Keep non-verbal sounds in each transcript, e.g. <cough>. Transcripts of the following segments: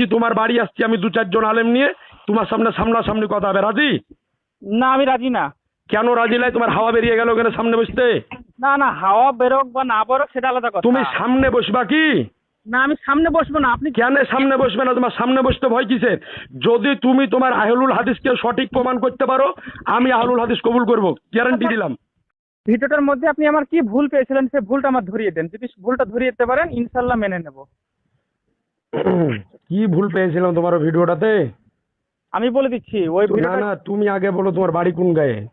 আসছি তোমার বাড়ি আসছি আমি দু চারজন আলেম নিয়ে তোমার সামনে সামনাসামনি কথা হবে রাজি? না আমি রাজি না। কেন রাজি লাই তোমার হাওয়া বেরিয়ে গেল ওখানে সামনে বসতে? না না হাওয়া বেরোক বা না বেরোক সেটা আলাদা কথা। তুমি সামনে বসবা কি? না আমি সামনে বসবো না আপনি কেন সামনে বসবে না? তোমার সামনে বসতে ভয় কিসের? যদি তুমি তোমার আহলুল হাদিসকে সঠিক প্রমাণ করতে পারো আমি আহলুল হাদিস কবুল করব গ্যারান্টি দিলাম। ভিডিওটার মধ্যে আপনি আমার কি ভুল পেয়েছিলেন সে ভুলটা আমার ধরিয়ে দেন। যদি ভুলটা ধরিয়ে দিতে পারেন ইনশাল্লাহ মেনে নেব। <clears throat> কি ভুল পেয়েছিলাম তোমার ভিডিওটাতে? আমি বলে দিচ্ছি ওই না ভিডিওটা না তুমি আগে বলো তোমার বাড়ি কোন গায়ে?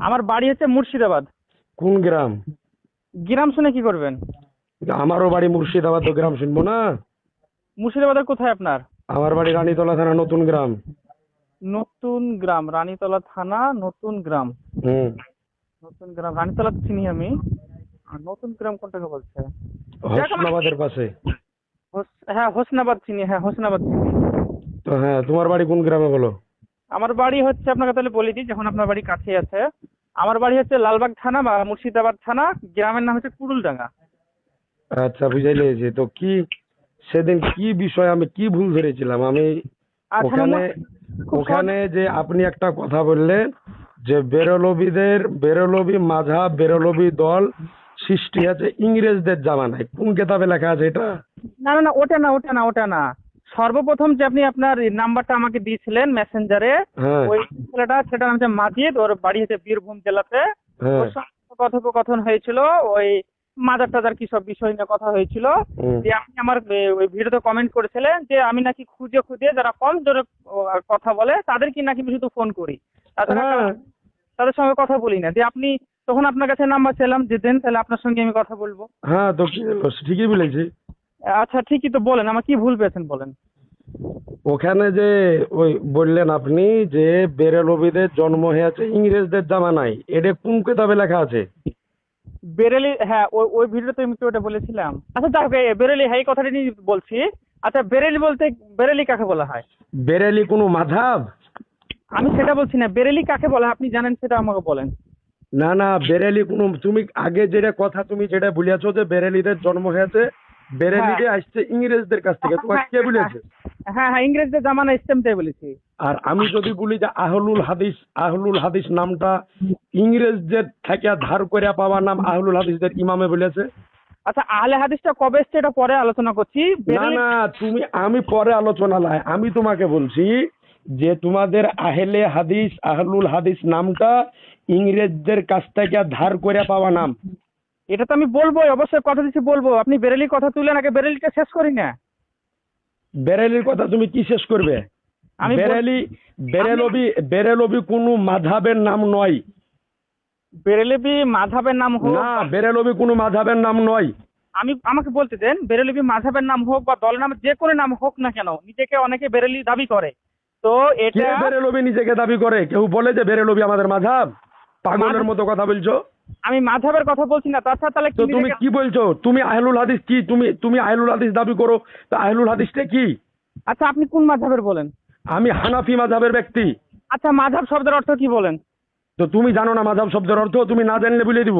আমার বাড়ি হচ্ছে মুর্শিদাবাদ। কোন গ্রাম? গ্রাম শুনে কি করবেন? আমারও বাড়ি মুর্শিদাবাদ তো গ্রাম শুনব না? মুর্শিদাবাদের কোথায় আপনার? আমার বাড়ি রানীতলা থানা নতুন গ্রাম। নতুন গ্রাম রানীতলা থানা নতুন গ্রাম। হুম। নতুন গ্রাম রানীতলা চিনি আমি। আর নতুন গ্রাম কোনটাকে বলছে? হোসনাবাদের পাশে। হ্যাঁ হোসনাবাদ চিনি হ্যাঁ হোসনাবাদ চিনি। তো হ্যাঁ তোমার বাড়ি কোন গ্রামে বলো? আমার বাড়ি হচ্ছে আপনাকে তাহলে বলে দিই যখন আপনার বাড়ি কাছে আছে। আমার বাড়ি হচ্ছে লালবাগ থানা বা মুর্শিদাবাদ থানা গ্রামের নাম হচ্ছে কুড়ুলডাঙ্গা। আচ্ছা বুঝে নিয়েছি তো কি সেদিন কি বিষয় আমি কি ভুল ধরেছিলাম? আমি ওখানে ওখানে যে আপনি একটা কথা বললেন যে বেরলবিদের বেরলবি মাঝাব বেরলবি দল সৃষ্টি আছে ইংরেজদের জামানায়। কোন কেতাবে লেখা আছে এটা? না না না ওটা না ওটা না ওটা না। সর্বপ্রথম যে আপনি আপনার নাম্বারটা আমাকে দিয়েছিলেন মেসেঞ্জারে হ্যাঁ। ওই ছেলেটা সেটার নাম হচ্ছে মাজিদ ওর বাড়ি হচ্ছে বীরভূম জেলাতে। হ্যাঁ। ওর সঙ্গে কথোপকথন হয়েছিল ওই মাজার টাজার কি সব বিষয় নিয়ে কথা হয়েছিল। যে আপনি আমার ওই ভিডিওতে কমেন্ট করেছিলেন যে আমি নাকি খুঁজে খুঁজে যারা কম জোরে কথা বলে তাদের কি নাকি আমি শুধু ফোন করি। তাছাড়া হ্যাঁ। তাদের সঙ্গে কথা বলি না। যে আপনি তখন আপনার কাছে নাম্বার ছিলাম যে দেন তাহলে আপনার সঙ্গে আমি কথা বলব। হ্যাঁ তো কি হলো? ঠিকই বলেছি। আচ্ছা ঠিকই তো বলেন আমার কি ভুল পেয়েছেন বলেন? ওখানে যে ওই বললেন আপনি যে বেরলবিদের জন্ম হয়েছে ইংরেজদের জামানায় এটা কোন কেতাবে লেখা আছে? বেরেলি হ্যাঁ ওই ওই ভিডিওতে আমি তো ওটা বলেছিলাম। আচ্ছা যাক গে, বেরেলি হ্যাঁ এই কথাটা নিয়ে বলছি। আচ্ছা বেরেলি বলতে বেরেলি কাকে বলা হয়? বেরেলি কোনো মাধাব? আমি সেটা বলছি না। বেরেলি কাকে বলে? আপনি জানেন সেটা আমাকে বলেন। না না বেরেলি কোনো তুমি আগে যেটা কথা তুমি যেটা বলিয়াছো যে বেরেলিদের জন্ম হয়েছে বেরেলিতে আসছে ইংরেজদের কাছ থেকে। তোমার কে বলেছে? হ্যাঁ হ্যাঁ ইংরেজদের জামানা ইসলামটাই বলেছি। আর আমি যদি বলি যে আহলুল হাদিস আহলুল হাদিস নামটা ইংরেজদের থেকে ধার করে পাওয়া নাম আহলুল হাদিসদের ইমামে বলেছে। আচ্ছা আহলে হাদিসটা কবে এসছে? এটা পরে আলোচনা করছি। না না তুমি আমি পরে আলোচনা লাই। আমি তোমাকে বলছি যে তোমাদের আহলে হাদিস আহলুল হাদিস নামটা ইংরেজদের কাছ থেকে ধার করে পাওয়া নাম। এটা তো আমি বলব অবশ্যই কথা দিচ্ছি বলব। আপনি বেরেলির কথা তুলেন আগে বেরেলিটা শেষ করি না। বেরেলির কথা তুমি কি শেষ করবে? আমি বেরেলি বেরেলবি বেরেলবি কোনো মাধাবের নাম নয়। বেরেলিবি মাধাবের নাম হোক না বেরেলবি কোনো মাধাবের নাম নয়। আমি আমাকে বলতে দেন বেরেলিবি মাধাবের নাম হোক বা দলের নাম যে কোনো নাম হোক না কেন নিজেকে অনেকে বেরেলি দাবি করে। তো এটা বেরেলবি নিজেকে দাবি করে? কেউ বলে যে বেরেলবি আমাদের পাগলের মতো কথা বলছো? আমি মাধাবের কথা বলছি না। তাছাড়া তাহলে তো তুমি কি বলছো? তুমি আহলুল হাদিস কি? তুমি তুমি আহলুল হাদিস দাবি করো? তো আহলুল হাদিসটা কি? আচ্ছা আপনি কোন মাধাবের বলেন? আমি হানাফি মাধাবের ব্যক্তি। আচ্ছা মাধাব শব্দের অর্থ কি বলেন? তো তুমি জানো না মাধাব শব্দের অর্থ? তুমি না জানলে বলে দিব।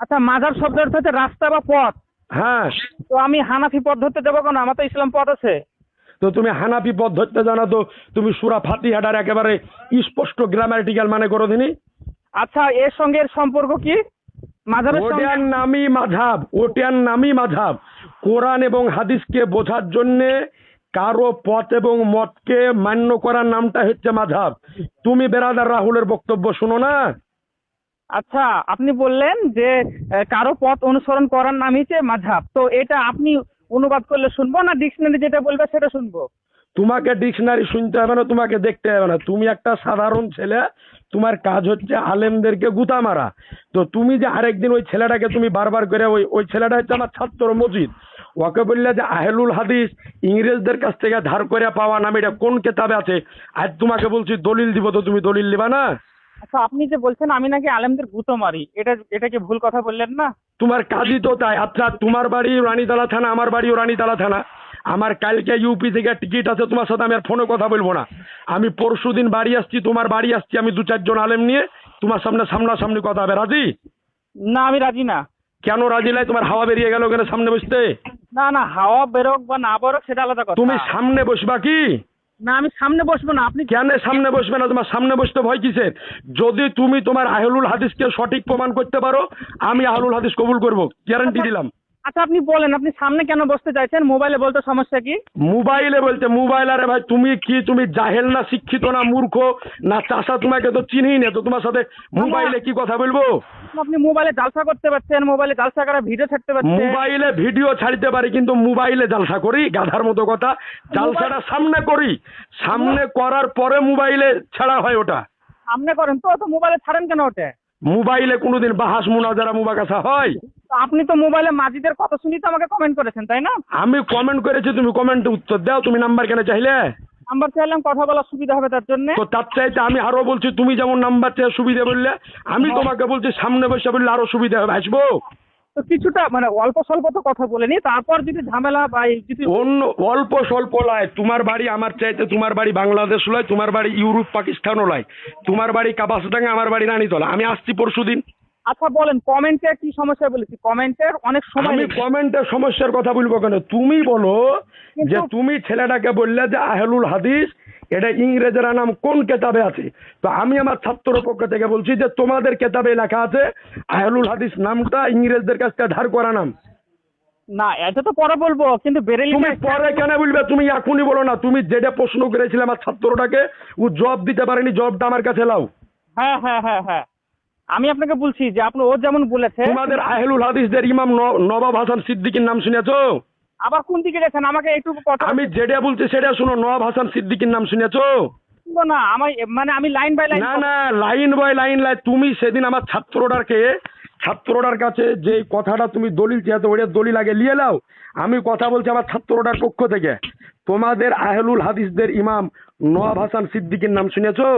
আচ্ছা মাধাব শব্দের অর্থ হচ্ছে রাস্তা বা পথ। হ্যাঁ। তো আমি হানাফি পথ ধরতে যাব কেন? আমার তো ইসলাম পথ আছে। তো তুমি হানাফি পথ ধরতে জানা তো তুমি সুরা ফাতিহাটার একেবারে স্পষ্ট গ্রামাটিক্যাল মানে করো দিনি। আচ্ছা এর সঙ্গে এর সম্পর্ক কি? ওটার নামই মাধাব ওটার নামই মাধাব কোরআন এবং হাদিসকে বোঝার জন্যে কারও পথ এবং মতকে মান্য করার নামটা হচ্ছে মাধাব তুমি বেরাদার রাহুলের বক্তব্য শুনো না? আচ্ছা আপনি বললেন যে কারও পথ অনুসরণ করার নামই হচ্ছে মাঝাব। তো এটা আপনি অনুবাদ করলে শুনব না ডিকশনারি যেটা বলবে সেটা শুনব? তোমাকে ডিকশনারি শুনতে হবে না, তোমাকে দেখতে হবে না। তুমি একটা সাধারণ ছেলে, তোমার কাজ হচ্ছে আলেমদেরকে গুতা মারা। তো তুমি যে আরেকদিন ওই ছেলেটাকে তুমি বারবার করে ওই ওই ছেলেটা হচ্ছে আমার ছাত্র মজিদ। ওকে বললে যে, আহলুল হাদিস, ইংরেজদের কাছ থেকে ধার করে পাওয়া নাম, এটা কোন কেতাবে আছে? আজ তোমাকে বলছি, দলিল দিব তো তুমি দলিল দিবা না? আচ্ছা আপনি যে বলছেন আমি নাকি আলেমদের গুতো মারি। এটা এটা কি ভুল কথা বললেন না? তোমার কাজই তো তাই আচ্ছা তোমার বাড়ি রানীতলা থানা আমার বাড়িও রানীতলা থানা। আমার কালকে ইউপি থেকে টিকিট আছে তোমার সাথে আমি আর ফোনে কথা বলব না। আমি পরশু দিন বাড়ি আসছি তোমার বাড়ি আসছি আমি দু চারজন আলেম নিয়ে তোমার সামনে সামনাসামনি কথা হবে রাজি? না আমি রাজি না। কেন রাজি লাই তোমার হাওয়া বেরিয়ে গেল ওখানে সামনে বসতে? না না হাওয়া বেরোক বা না বেরোক সেটা আলাদা কথা। তুমি সামনে বসবা কি? না আমি সামনে বসবো না আপনি কেন সামনে বসবে না? তোমার সামনে বসতে ভয় কিসের? যদি তুমি তোমার আহলুল হাদিসকে সঠিক প্রমাণ করতে পারো আমি আহলুল হাদিস কবুল করব। গ্যারান্টি দিলাম। আচ্ছা আপনি বলেন আপনি সামনে কেন বসতে চাইছেন? মোবাইলে বলতে সমস্যা কি? মোবাইলে বলতে মোবাইল আরে ভাই তুমি কি তুমি জাহেল না শিক্ষিত না মূর্খ? না চাষা তোমাকে তো চিনি না তো তোমার সাথে মোবাইলে কি কথা বলব? আপনি মোবাইলে জালসা করতে পারছেন মোবাইলে জালসা করা ভিডিও ছাড়তে পারছেন। মোবাইলে ভিডিও ছাড়তে পারি কিন্তু মোবাইলে জালসা করি গাধার মতো কথা। জালসাটা সামনে করি সামনে করার পরে মোবাইলে ছাড়া হয় ওটা। সামনে করেন তো তো মোবাইলে ছাড়েন কেন ওটা? মোবাইলে কোনোদিন বাহাস মুনাজারা মুবাকাসা হয়? আপনি তো মোবাইলে মাজিদের কথা শুনি তো আমাকে কমেন্ট করেছেন তাই না? আমি কমেন্ট করেছি তুমি কমেন্টে উত্তর দাও তুমি নাম্বার কেন চাইলে? নাম্বার চাইলাম কথা বলার সুবিধা হবে তার জন্য। তো তার চাইতে আমি আরও বলছি তুমি যেমন নাম্বার চেয়ে সুবিধা বললে আমি তোমাকে বলছি সামনে বসে বললে আরও সুবিধা হবে আসব? তো কিছুটা মানে অল্প স্বল্প তো কথা বলেনি তারপর যদি ঝামেলা বা যদি অন্য অল্প স্বল্প লয় তোমার বাড়ি আমার চাইতে তোমার বাড়ি বাংলাদেশ লয় তোমার বাড়ি ইউরোপ পাকিস্তানও লয় তোমার বাড়ি কাপাসডাঙ্গা আমার বাড়ি রানীতলা আমি আসছি পরশু দিন আচ্ছা বলেন কমেন্টে কি সমস্যা বলেছি? কমেন্টের অনেক সময় আমি কমেন্টের সমস্যার কথা বলব কেন? তুমি বলো যে তুমি ছেলেটাকে বললে যে আহলুল হাদিস এটা ইংরেজেরা নাম কোন কেতাবে আছে? তো আমি আমার ছাত্র পক্ষ থেকে বলছি যে তোমাদের কেতাবে লেখা আছে আহলুল হাদিস নামটা ইংরেজদের কাছ থেকে ধার করা নাম। না এটা তো পরে বলব কিন্তু বেরেলি তুমি পরে কেন বলবে? তুমি এখনই বলো না তুমি যেটা প্রশ্ন করেছিলে আমার ছাত্রটাকে ও জব দিতে পারেনি জবাবটা আমার কাছে লাও। হ্যাঁ হ্যাঁ হ্যাঁ হ্যাঁ। আমি আপনাকে বলছি যে আপনি ও যেমন বলেছে তোমাদের আহলুল হাদিসদের ইমাম নবাব হাসান সিদ্দিকীর নাম শুনেছো? আবার কোন দিকে গেছেন? আমাকে একটু কথা আমি যেটা বলছি সেটা শুনো নবাব হাসান সিদ্দিকীর নাম শুনেছো? না আমি মানে আমি লাইন বাই লাইন না না লাইন বাই লাইন লাইন তুমি সেদিন আমার ছাত্রটাকে ছাত্রটার কাছে যে কথাটা তুমি দলিল চেয়েছো ওটা দলিল আগে নিয়ে নাও আমি কথা বলছি আমার ছাত্রটার পক্ষ থেকে। তোমাদের আহলুল হাদিসদের ইমাম নওয়াব হাসান সিদ্দিকীর নাম শুনেছো?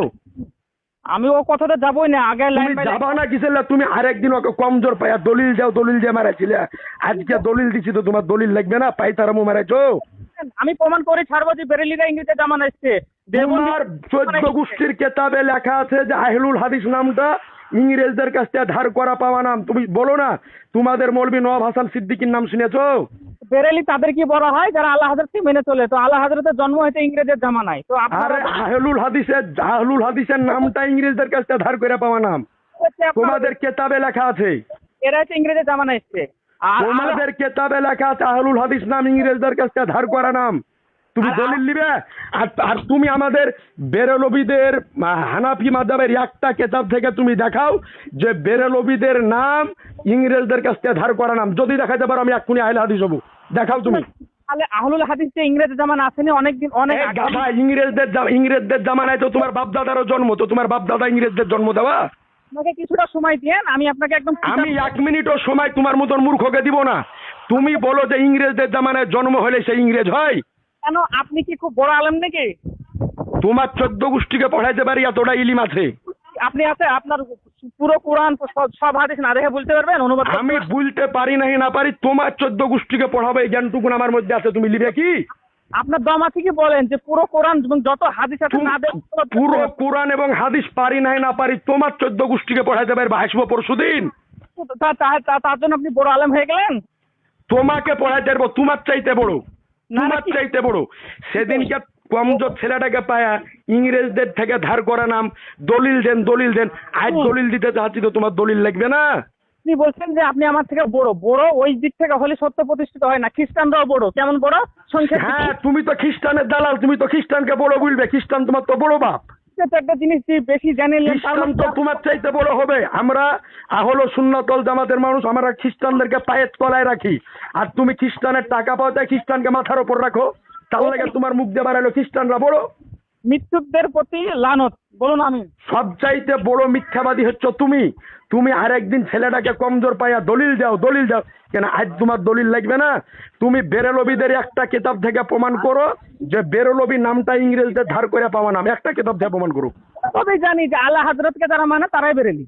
আমি ও কথাটা যাবোই না আগে লাইন যাবা না কিসের? তুমি আরেকদিন ওকে কমজোর পাইয়া দলিল যাও দলিল যে মারাইছিলে। আজকে দলিল দিছি তো তোমার দলিল লাগবে না পাইতারামু মারাইছো। আমি প্রমাণ করে ছাড়বো যে বেরেলিরা ইংরেজিতে জামান এসছে। তোমার চোদ্দ গোষ্ঠীর কেতাবে লেখা আছে যে আহলুল হাদিস নামটা ইংরেজদের কাছ থেকে ধার করা পাওয়া নাম। তুমি বলো না তোমাদের মৌলবী নওয়াব হাসান সিদ্দিকীর নাম শুনেছো? বেরেলি তাদের কি বলা হয় যারা আল্লাহ হাজরতকে মেনে চলে। তো আল্লাহ হাজরতের জন্ম হয়েছে ইংরেজের জামানায়। তো আরে আহলুল হাদিসের আহলুল হাদিসের নামটা ইংরেজদের কাছ থেকে ধার করে পাওয়া নাম। তোমাদের কেতাবে লেখা আছে। এরা হচ্ছে ইংরেজের জামানা এসছে। তোমাদের কেতাবে লেখা আছে আহলুল হাদিস নাম ইংরেজদের কাছ ধার করা নাম। তুমি দলিল নিবে? আর আর তুমি আমাদের বেরলবিদের হানাফি মাদাবের একটা কেতাব থেকে তুমি দেখাও যে বেরলবিদের নাম ইংরেজদের কাছ থেকে ধার করা নাম। যদি দেখাতে পারো আমি এক্ষুনি আহলে হাদিস হব। দেখাও তুমি। তাহলে আহলুল যে ইংরেজের জামানা আসেনি অনেকদিন অনেক। গাধা ইংরেজদের ইংরেজদের জামানায় তো তোমার বাপ দাদারও জন্ম তো তোমার বাপ দাদা ইংরেজদের জন্ম দেওয়া? আমাকে কিছুটা সময় দিয়েন আমি আপনাকে একদম আমি এক মিনিটও সময় তোমার মতন মূর্খকে দিব না। তুমি বলো যে ইংরেজদের জামানায় জন্ম হলে সে ইংরেজ হয়? কেন? আপনি কি খুব বড় আলেম নাকি? তোমার চোদ্দ গোষ্ঠীকে পড়াইতে পারি এতটা ইলিম আছে। আপনি আছে আপনার পুরো কোরআন সব- হাদিস না দেখে বলতে পারবেন? অনুবাদ আমি বলতে পারি নাই না পারি তোমার চোদ্দ গোষ্ঠীকে পড়াবো এই জ্ঞানটুকুন আমার মধ্যে আছে তুমি লিবে কি? আপনার দম আছে কি বলেন যে পুরো কোরআন এবং যত হাদিস আছে না দেখে পুরো কোরআন এবং হাদিস পারি নাই না পারি তোমার চোদ্দ গোষ্ঠীকে পড়াইতে পারবে আসব পরশু দিন তা- তা- তা- তার জন্য আপনি বড় আলেম হয়ে গেলেন? তোমাকে পড়াইতে পারব তোমার চাইতে বড় তোমার চাইতে বড়। সেদিনকে কমজোর ছেলেটাকে পায়া ইংরেজদের থেকে ধার করা নাম দলিল দেন দলিল দেন। আজ দলিল দিতে চাচ্ছি তো তোমার দলিল লাগবে না? আপনি বলছেন যে আপনি আমার থেকে বড়। বড় ওই দিক থেকে হলে সত্য প্রতিষ্ঠিত হয় না। খ্রিস্টানরাও বড়। কেমন বড়? সংখ্যা হ্যাঁ তুমি তো খ্রিস্টানের দালাল তুমি তো খ্রিস্টানকে বড় বলবে। খ্রিস্টান তোমার তো বড় বাপ। একটা জিনিস বেশি তার খ্রিস্টান তো তোমার চাইতে বড় হবে। আমরা আহলো সুন্নাতল জামাতের মানুষ আমরা খ্রিস্টানদেরকে পায়ের তলায় রাখি। আর তুমি খ্রিস্টানের টাকা পাও তাই খ্রিস্টানকে মাথার ওপর রাখো। তার লাগে তোমার মুখ দিয়ে বাড়ালো খ্রিস্টানরা বড় মৃত্যুকদের প্রতি লানত বলুন আমি। সব চাইতে বড় মিথ্যাবাদী হচ্ছ তুমি। তুমি আরেকদিন ছেলেটাকে কমজোর পাইয়া দলিল যাও দলিল যাও কেন আজ তোমার দলিল লাগবে না? তুমি বেরলবিদের একটা কিতাব থেকে প্রমাণ করো যে বেরলবি নামটা ইংরেজদের ধার করে পাওয়া নাম। একটা কিতাব থেকে প্রমাণ করো। তবে জানি যে আল্লাহ হাজরতকে যারা মানে তারাই বেরেলি।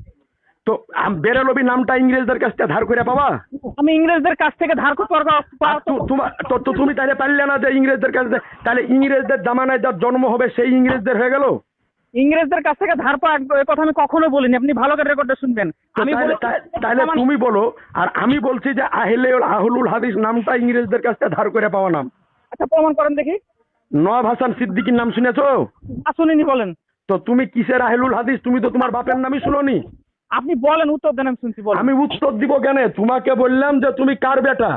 তো বেরলবি নামটা ইংরেজদের কাছ থেকে ধার করে পাওয়া আমি ইংরেজদের কাছ থেকে ধার তু- তুমি তাহলে পারলে না যে ইংরেজদের কাছে তাহলে ইংরেজদের জামানায় যার জন্ম হবে সেই ইংরেজদের হয়ে গেল? ইংরেজদের কাছ থেকে ধার পাওয়া কথা আমি কখনো বলিনি। আপনি ভালো করে রেকর্ডটা শুনবেন। আমি তাহলে তুমি বলো আর আমি বলছি যে আহলে আহলুল হাদিস নামটা ইংরেজদের কাছ থেকে ধার করে পাওয়া নাম। আচ্ছা প্রমাণ করেন দেখি। নওয়াব হাসান সিদ্দিকীর নাম শুনেছো? শুনিনি বলেন। তো তুমি কিসের আহলুল হাদিস? তুমি তো তোমার বাপের নামই শুনোনি। আপনি বলেন উত্তর দেন আমি শুনছি বলেন। আমি উত্তর দিব কেন? তোমাকে বললাম যে তুমি কার বেটা?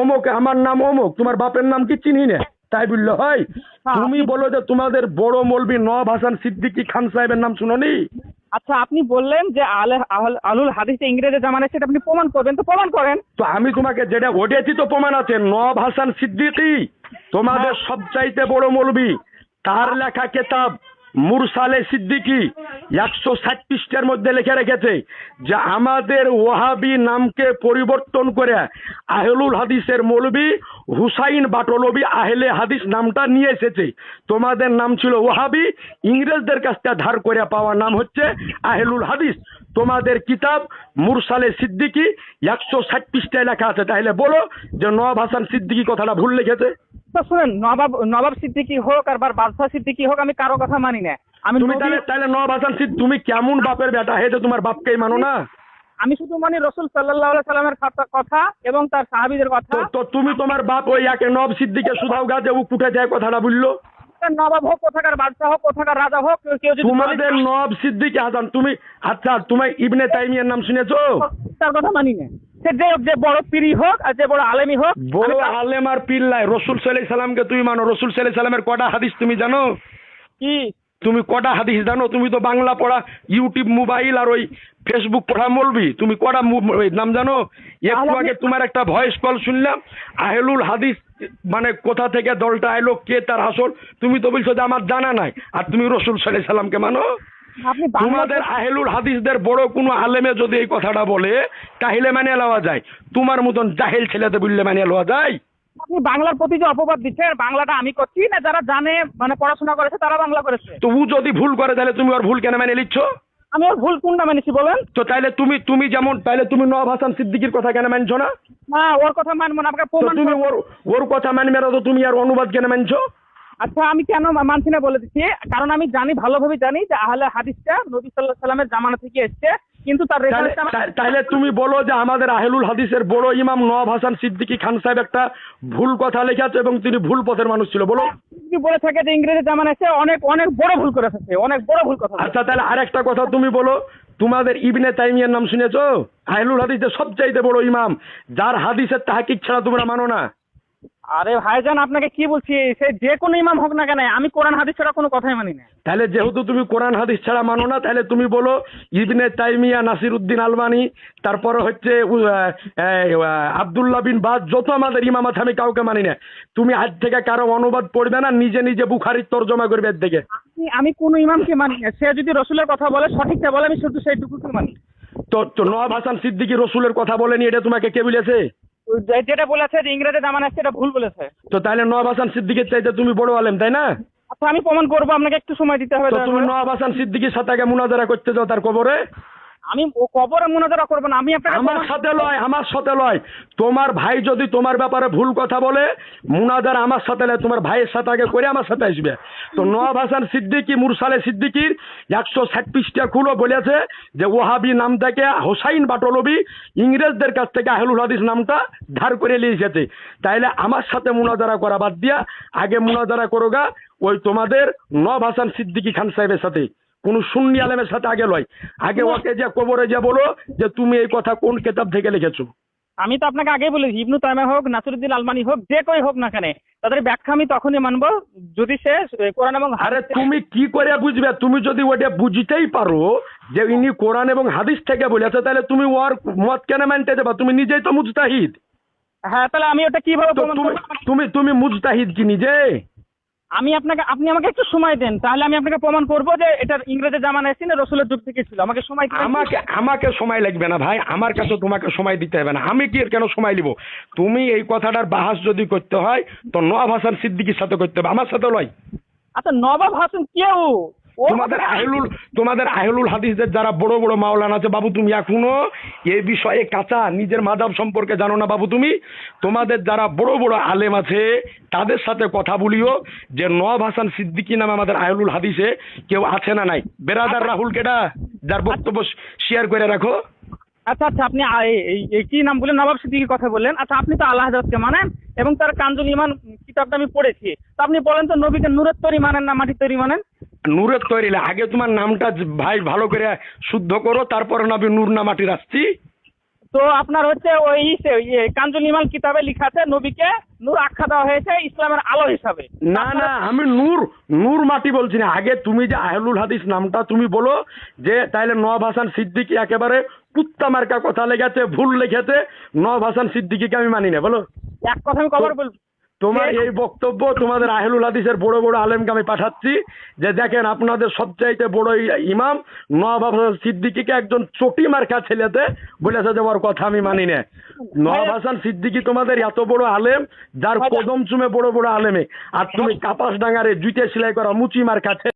অমুক আমার নাম অমুক তোমার বাপের নাম কি চিনি না? তাই বলল হয়। হ্যাঁ, তুমি বলো যে তোমাদের বড় মৌলবী নওয়াব হাসান সিদ্দিকী খান সাহেবের নাম শুনোনি আচ্ছা আপনি বললেন যে আলুল হাদিস ইংরেজের জামানে সেটা আপনি প্রমাণ করবেন তো প্রমাণ করেন। তো আমি তোমাকে যেটা ওটাই তো প্রমাণ আছে নওয়াব হাসান সিদ্দিকি তোমাদের হ্যাঁ। সবচাইতে বড় মৌলবী। তার লেখা কেতাব মুরসালে সিদ্দিকি একশো ষাট মধ্যে লিখে রেখেছে যে আমাদের ওহাবি নামকে পরিবর্তন করে আহলুল হাদিসের মৌলবী হুসাইন বাটলবি আহলে হাদিস নামটা নিয়ে এসেছে। তোমাদের নাম ছিল ওহাবি ইংরেজদের কাছ থেকে ধার করে পাওয়া নাম হচ্ছে আহলুল হাদিস। তোমাদের কিতাব মুরসালে সিদ্দিকী একশো ষাট পৃষ্ঠায় লেখা আছে। তাহলে বলো যে নওয়াব হাসান সিদ্দিকি কথাটা ভুল লিখেছে। তো শুনেন নবাব নবাব সিদ্দিকী হোক আর বার বাদশাহ সিদ্দিকী হোক আমি কারও কথা মানি না। আমি তুমি তাহলে তাহলে নওয়াব হাসান সিদ্দিকী তুমি কেমন বাপের বেটা? হে যে তোমার বাপকেই মানো না। আমি শুধু মানি রসুল সাল্লাহ সাল্লামের কথা- এবং তার সাহাবিদের কথা। তো তুমি তোমার বাপ ওই একে নব সিদ্দিকে সুধাও গাছে ও কুটে যায় কথাটা বলল নবাব হোক কোথাকার বাদশাহ হোক কোথাকার রাজা হোক কেউ- কেউ যদি তোমাদের নব সিদ্দিকে হাসান তুমি আচ্ছা তুমি ইবনে তাইমিয়ার নাম শুনেছো? তার কথা মানি না। সে যে যে বড় পীরি হোক আর যে বড় আলেমী হোক বড় আলেম আর পিল্লাই রসুল সাল্লাহ সাল্লামকে তুমি মানো। রসুল সাল্লাহ সাল্লামের কটা হাদিস তুমি জানো? কি? তুমি কটা হাদিস জানো? তুমি তো বাংলা পড়া ইউটিউব মোবাইল আর ওই ফেসবুক পড়া বলবি। তুমি কটা নাম জানো? একটু আগে তোমার একটা ভয়েস কল শুনলাম। আহেলুল হাদিস মানে কোথা থেকে দলটা এলো কে তার আসল তুমি তো বলছো যে আমার জানা নাই। আর তুমি রসুল সাল্লাহ সাল্লামকে মানো? তোমাদের আহেলুল হাদিসদের বড় কোনো আলেমে যদি এই কথাটা বলে তাহলে মানে লওয়া যায়। তোমার মতন জাহেল ছেলেতে বললে মানে লওয়া যায়? আপনি বাংলার প্রতি যে অপবাদ দিচ্ছেন বাংলাটা আমি করছি না যারা জানে মানে পড়াশোনা করেছে তারা বাংলা করেছে? তো ও যদি ভুল করে তাহলে তুমি ওর ভুল কেন মেনে নিচ্ছ? আমি ওর ভুল কোনটা মেনেছি বলেন? তো তাহলে তুমি তুমি যেমন তাহলে তুমি নওয়াব হাসান সিদ্দিকির কথা কেন মানছো না? না ওর কথা মানবো না আপনাকে প্রমাণ তুমি ওর ওর কথা মানবে না তো তুমি আর অনুবাদ কেন মানছো? আচ্ছা আমি কেন মানছি না বলে দিচ্ছি। কারণ আমি জানি ভালোভাবে জানি যে আহলে হাদিসটা নবী সাল্লাহ সাল্লামের জামানা থেকে এসছে। কিন্তু তার তাহলে তুমি বলো যে আমাদের আহেলুল হাদিসের বড় ইমাম নওয়াব হাসান সিদ্দিকী খান সাহেব একটা ভুল কথা লেখেছে এবং তিনি ভুল পথের মানুষ ছিল। বলো। যদি বলে থাকে যে ইংরেজি জামানা এসে অনেক অনেক বড় ভুল করে এসেছে অনেক বড় ভুল কথা। আচ্ছা তাহলে আরেকটা কথা তুমি বলো। তোমাদের ইবনে তাইমিয়ার নাম শুনেছো? আহলুল হাদিসের সবচাইতে বড় ইমাম। যার হাদিসের তাহাকিক ছাড়া তোমরা মানো না। আরে ভাইজান আপনাকে কি বলছি? সে যে কোনো ইমাম হোক না কেন আমি কোরআন হাদিস ছাড়া কোনো কথাই মানি না। তাহলে যেহেতু তুমি কোরআন হাদিস ছাড়া মানো না তাহলে তুমি বলো ইবনে তাইমিয়া নাসির উদ্দিন আলবানি তারপরে হচ্ছে আবদুল্লাহ বিন বাদ যত আমাদের ইমাম আছে আমি কাউকে মানি না। তুমি আজ থেকে কারও অনুবাদ পড়বে না নিজে নিজে বুখারির তর্জমা করবে এর থেকে। আমি কোনো ইমামকে মানি না। সে যদি রসুলের কথা বলে সঠিকটা বলে আমি শুধু সেইটুকুকে মানি। তো নওয়াব হাসান সিদ্দিকী রসুলের কথা বলেনি এটা তোমাকে কে বলেছে? যেটা বলেছে যে ইংরেজি জামানা সেটা এটা ভুল বলেছে। তো তাহলে নওয়াব হাসান সিদ্দিকীর চাইতে তুমি বড় আলেম তাই না? আচ্ছা আমি প্রমাণ করব আপনাকে একটু সময় দিতে হবে তো তুমি। নওয়াব হাসান সিদ্দিকীর সাথে আগে মুনাজারা করতে যাও তার কবরে। আমি ও কবরে মোনাজারা করব না আমি আপনাকে আমার সাথে লয় আমার সাথে লয়। তোমার ভাই যদি তোমার ব্যাপারে ভুল কথা বলে মুনাদার আমার সাথে লয় তোমার ভাইয়ের সাথে আগে করে আমার সাথে আসবে। তো নওয়াব হাসান সিদ্দিকী মুরসালে সিদ্দিকির একশো ষাট পৃষ্ঠা খুলো বলেছে যে ওহাবি নাম থেকে হোসাইন বাটলবি ইংরেজদের কাছ থেকে আহলুল হাদিস নামটা ধার করে নিয়ে এসেছে। তাইলে আমার সাথে মুনাজারা করা বাদ দিয়া আগে মুনাজারা করোগা ওই তোমাদের নওয়াব হাসান সিদ্দিকী খান সাহেবের সাথে। কোন সুন্নি আলেমের সাথে আগে লয়। আগে ওকে যে কবরে যে বলো যে তুমি এই কথা কোন কেতাব থেকে লিখেছো? আমি তো আপনাকে আগেই বলেছি ইবনু তাইমা হোক নাসিরুদ্দিন আলমানি হোক যে কই হোক না কেন তাদের ব্যাখ্যা আমি তখনই মানবো যদি সে কোরআন এবং আরে তুমি কি করে বুঝবে? তুমি যদি ওটা বুঝতেই পারো যে ইনি কোরআন এবং হাদিস থেকে বলেছে তাহলে তুমি ওর মত কেন মানতে যাবা? তুমি নিজেই তো মুজতাহিদ। হ্যাঁ তাহলে আমি ওটা কীভাবে? তুমি তুমি মুজতাহিদ কি নিজে? আমি আপনাকে আপনি আমাকে একটু সময় দেন তাহলে আমি আপনাকে প্রমাণ করব যে এটার ইংরেজি জামানা না রসুলের যুগ থেকে ছিল? আমাকে সময় আমাকে আমাকে সময় লাগবে না ভাই আমার কাছে তোমাকে সময় দিতে হবে না। আমি কি এর কেন সময় নিব? তুমি এই কথাটার বাহাস যদি করতে হয় তো নওয়াব হাসান সিদ্দিকির সাথে করতে হবে আমার সাথে লয় আচ্ছা নবাব হাসান কেউ তোমাদের আহলুল তোমাদের আহলুল হাদিসদের যারা বড় বড় মাওলানা আছে বাবু তুমি এখনও এই বিষয়ে কাঁচা নিজের মাদাব সম্পর্কে জানো না বাবু তুমি? তোমাদের যারা বড় বড় আলেম আছে তাদের সাথে কথা বলিও যে নওয়াব হাসান সিদ্দিকী নামে আমাদের আহলুল হাদিসে কেউ আছে না নাই? বেরাদার রাহুল কেডা? যার বক্তব্য শেয়ার করে রাখো। আচ্ছা আচ্ছা আপনি কি নাম বললেন? নবাব সিদ্দিকির কথা বললেন। আচ্ছা আপনি তো আল্লাহ হাজরতকে মানেন এবং তার কাঞ্জুল ইমান কিতাবটা আমি পড়েছি। তো আপনি বলেন তো নবীকে নূরের তৈরি মানেন না মাটির তৈরি মানেন? নূরের তৈরি না। আগে তোমার নামটা ভাই ভালো করে শুদ্ধ করো তারপরে নবী নূর না মাটির আসছি। তো আপনার হচ্ছে ওই ইয়ে, কাঞ্জুল ইমান কিতাবে লেখা আছে নবীকে নূর আখ্যা দেওয়া হয়েছে ইসলামের আলো হিসাবে। না না আমি নূর নূর মাটি বলছি না। আগে তুমি যে আহলুল হাদিস নামটা তুমি বলো যে তাইলে নওয়াব হাসান সিদ্দিকী একেবারে কুত্তা মার্কা কথা লেগেছে ভুল লিখেছে নওয়াব হাসান সিদ্দিকীকে আমি মানি না বলো। এক কথা আমি কবার বলব তোমার এই বক্তব্য তোমাদের আহলুল হাদিসের বড় বড় আলেমকে আমি পাঠাচ্ছি যে দেখেন আপনাদের সবচাইতে বড় ইমাম নবাব হাসান সিদ্দিকীকে একজন চটি মার্কা ছেলেতে বলেছে যে ওর কথা আমি মানি না। নবাব হাসান সিদ্দিকি তোমাদের এত বড় আলেম যার কদম চুমে বড় বড় আলেমে। আর তুমি কাপাস ডাঙারে জুইতে সেলাই করা মুচি মার্কা